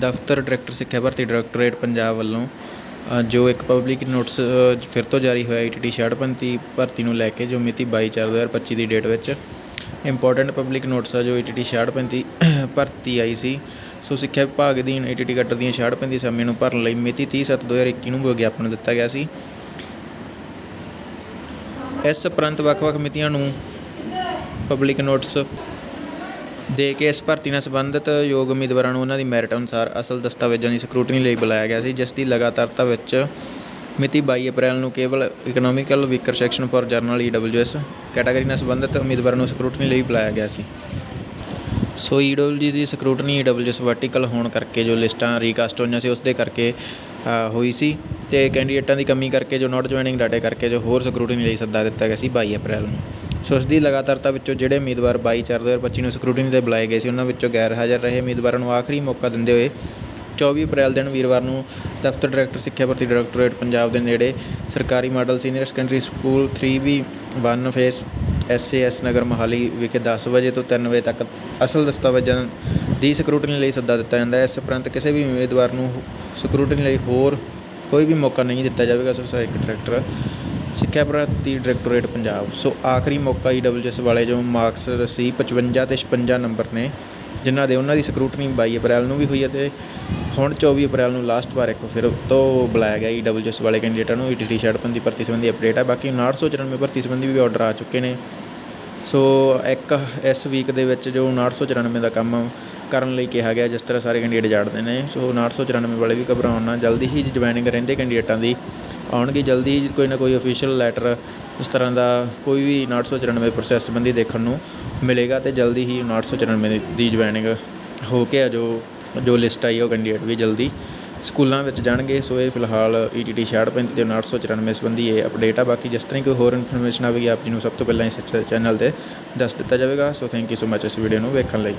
ਦਫ਼ਤਰ ਡਾਇਰੈਕਟਰ ਸਿੱਖਿਆ ਭਰਤੀ ਡਾਇਰੈਕਟੋਰੇਟ ਪੰਜਾਬ ਵੱਲੋਂ ਜੋ ਇੱਕ ਪਬਲਿਕ ਨੋਟਿਸ ਫਿਰ ਤੋਂ ਜਾਰੀ ਹੋਇਆ ਈਟੀਟੀ 6635 ਭਰਤੀ ਨੂੰ ਲੈ ਕੇ ਜੋ ਮਿਤੀ 22/4/2025 ਦੀ ਡੇਟ ਵਿੱਚ ਇੰਪੋਰਟੈਂਟ ਪਬਲਿਕ ਨੋਟਿਸ ਆ ਜੋ ਈਟੀਟੀ 6635 ਭਰਤੀ ਆਈ ਸੀ। ਸੋ ਸਿੱਖਿਆ ਵਿਭਾਗ ਅਧੀਨ ਈਟੀਟੀ ਕੱਟਰ ਦੀਆਂ 6635 ਅਸਾਮੀਆਂ ਨੂੰ ਭਰਨ ਲਈ ਮਿਤੀ 30/7/2021 ਨੂੰ ਵਿਗਿਆਪਨ ਦਿੱਤਾ ਗਿਆ ਸੀ। ਇਸ ਉਪਰੰਤ ਵੱਖ-ਵੱਖ ਮਿਤੀਆਂ ਨੂੰ ਪਬਲਿਕ ਨੋਟਿਸ ਦੇ ਕੇ ਇਸ ਭਰਤੀ ਨਾਲ ਸੰਬੰਧਿਤ ਯੋਗ ਉਮੀਦਵਾਰਾਂ ਨੂੰ ਉਹਨਾਂ ਦੀ ਮੈਰਿਟ ਅਨੁਸਾਰ ਅਸਲ ਦਸਤਾਵੇਜ਼ਾਂ ਦੀ ਸਕਰੂਟਨੀ ਲਈ ਬੁਲਾਇਆ ਗਿਆ ਸੀ, ਜਿਸ ਦੀ ਲਗਾਤਾਰਤਾ ਵਿੱਚ ਮਿਤੀ 22 ਅਪ੍ਰੈਲ ਨੂੰ ਕੇਵਲ economical weaker section for general EWS category ਨਾਲ ਸੰਬੰਧਿਤ ਉਮੀਦਵਾਰਾਂ ਨੂੰ ਸਕਰੂਟਨੀ ਲਈ ਬੁਲਾਇਆ ਗਿਆ ਸੀ। ਸੋ ਈਡਬਲਯੂ ਦੀ ਸਕਰੂਟਨੀ ਈਡਬਲਯੂਐਸ ਵਰਟੀਕਲ ਹੋਣ ਕਰਕੇ ਜੋ ਲਿਸਟਾਂ ਰੀਕਾਸਟ ਹੋਈਆਂ ਸੀ ਉਸ ਦੇ ਕਰਕੇ ਹੋਈ ਸੀ ਤੇ ਕੈਂਡੀਡੇਟਾਂ ਦੀ ਕਮੀ ਕਰਕੇ ਜੋ ਨਾਟ ਜੁਆਇਨਿੰਗ ਡਾਟੇ ਕਰਕੇ ਜੋ ਹੋਰ ਸਕਰੂਟਨੀ ਲਈ ਸੱਦਾ ਦਿੱਤਾ ਗਿਆ ਸੀ 22 ਅਪ੍ਰੈਲ ਨੂੰ। ਸੋ ਇਸ ਦੀ ਲਗਾਤਾਰਤਾ ਵਿੱਚੋਂ ਜਿਹੜੇ ਉਮੀਦਵਾਰ 22 ਚਾਰ 2025 ਨੂੰ ਸਕਰੂਟਨੀ ਤੇ ਬੁਲਾਏ ਗਏ ਸੀ, ਉਹਨਾਂ ਵਿੱਚੋਂ ਗੈਰ ਹਾਜ਼ਰ ਰਹੇ ਉਮੀਦਵਾਰਾਂ ਨੂੰ ਆਖਰੀ ਮੌਕਾ ਦਿੰਦੇ ਹੋਏ 24 ਅਪ੍ਰੈਲ ਦਿਨ ਵੀਰਵਾਰ ਨੂੰ ਦਫ਼ਤਰ ਡਾਇਰੈਕਟਰ ਸਿੱਖਿਆ ਭਰਤੀ ਡਾਇਰੈਕਟੋਰੇਟ ਪੰਜਾਬ ਦੇ ਨੇੜੇ ਸਰਕਾਰੀ model senior secondary school 3B1 phase SAS Nagar Mohali ਵਿਖੇ 10 ਵਜੇ ਤੋਂ 3 ਵਜੇ ਤੱਕ ਅਸਲ ਦਸਤਾਵੇਜ਼ਾਂ ਦੀ ਸਕਰੂਟਨੀ ਲਈ ਸੱਦਾ ਦਿੱਤਾ ਜਾਂਦਾ ਹੈ। ਇਸ ਉਪਰੰਤ ਕਿਸੇ ਵੀ ਉਮੀਦਵਾਰ ਨੂੰ ਸਕਰੂਟਨੀ ਲਈ ਹੋਰ ਕੋਈ ਵੀ ਮੌਕਾ ਨਹੀਂ ਦਿੱਤਾ ਜਾਵੇਗਾ, ਸੋ ਸਹਾਇਕ ਡਾਇਰੈਕਟਰ ਸਿੱਖਿਆ ਭਰਤੀ ਡਾਇਰੈਕਟੋਰੇਟ ਪੰਜਾਬ। ਸੋ ਆਖਰੀ ਮੌਕਾ ਈਡਬਲਯੂਐਸ ਵਾਲੇ ਜੋ ਮਾਰਕਸ ਸੀ 55 ਤੇ 56 ਨੰਬਰ ਨੇ, ਜਿਨ੍ਹਾਂ ਦੇ ਉਹਨਾਂ ਦੀ ਸਕਰੂਟਨੀ 22 ਅਪ੍ਰੈਲ ਨੂੰ ਵੀ ਹੋਈ ਹੈ ਤੇ ਹੁਣ 24 ਅਪ੍ਰੈਲ ਨੂੰ ਲਾਸਟ ਵਾਰ ਇੱਕ ਫਿਰ ਤੋਂ ਬੁਲਾਇਆ ਗਿਆ ਈਡਬਲਯੂਐਸ ਵਾਲੇ ਕੈਂਡੀਡੇਟਾਂ ਨੂੰ ਈਟੀਟੀ ਛੜਪਨ ਦੀ ਭਰਤੀ ਸੰਬੰਧੀ ਅਪਡੇਟ ਹੈ। ਬਾਕੀ 994 ਭਰਤੀ ਸੰਬੰਧੀ ਵੀ ਆਰਡਰ ਆ ਚੁੱਕੇ ਨੇ। ਸੋ ਇੱਕ ਇਸ ਵੀਕ ਦੇ ਵਿੱਚ ਜੋ 994 ਦਾ ਕੰਮ ਕਰਨ ਲਈ ਕਿਹਾ ਗਿਆ, ਜਿਸ ਤਰ੍ਹਾਂ ਸਾਰੇ ਕੈਂਡੀਡੇਟ ਜਾਣਦੇ ਨੇ, ਸੋ 994 ਵਾਲੇ ਵੀ ਘਬਰਾਉਣ ਨਾ, ਜਲਦੀ ਹੀ ਜੁਆਇਨਿੰਗ ਰਹਿੰਦੇ ਕੈਂਡੀਡੇਟਾਂ ਦੀ ਆਉਣਗੇ, ਜਲਦੀ ਹੀ ਕੋਈ ਨਾ ਕੋਈ ਅਫੀਸ਼ੀਅਲ ਲੈਟਰ ਇਸ ਤਰ੍ਹਾਂ ਦਾ ਕੋਈ ਵੀ 994 ਪ੍ਰੋਸੈਸ ਸੰਬੰਧੀ ਦੇਖਣ ਨੂੰ ਮਿਲੇਗਾ ਤੇ ਜਲਦੀ ਹੀ 994 ਦੀ ਜੁਆਇਨਿੰਗ ਹੋ ਕੇ ਆ ਜੋ ਜੋ ਲਿਸਟ ਆਈ ਉਹ ਕੈਂਡੀਡੇਟ ਵੀ ਜਲਦੀ ਸਕੂਲਾਂ ਵਿੱਚ ਜਾਣਗੇ। ਸੋ ਇਹ ਫਿਲਹਾਲ E ਈਟੀਟੀ 6635 ਤੇ 994 ਸੰਬੰਧੀ ਇਹ ਅਪਡੇਟ ਆ। ਬਾਕੀ ਜਿਸ ਤਰ੍ਹਾਂ ਹੀ ਕੋਈ ਹੋਰ ਇਨਫੋਰਮੇਸ਼ਨ ਆਵੇਗੀ, ਆਪ ਜੀ ਨੂੰ ਸਭ ਤੋਂ ਪਹਿਲਾਂ ਇਸ ਚੈਨਲ ਤੇ ਦੱਸ ਦਿੱਤਾ ਜਾਵੇਗਾ। ਸੋ ਥੈਂਕ ਯੂ ਸੋ ਮੱਚ ਇਸ ਵੀਡੀਓ ਨੂੰ ਵੇਖਣ ਲਈ।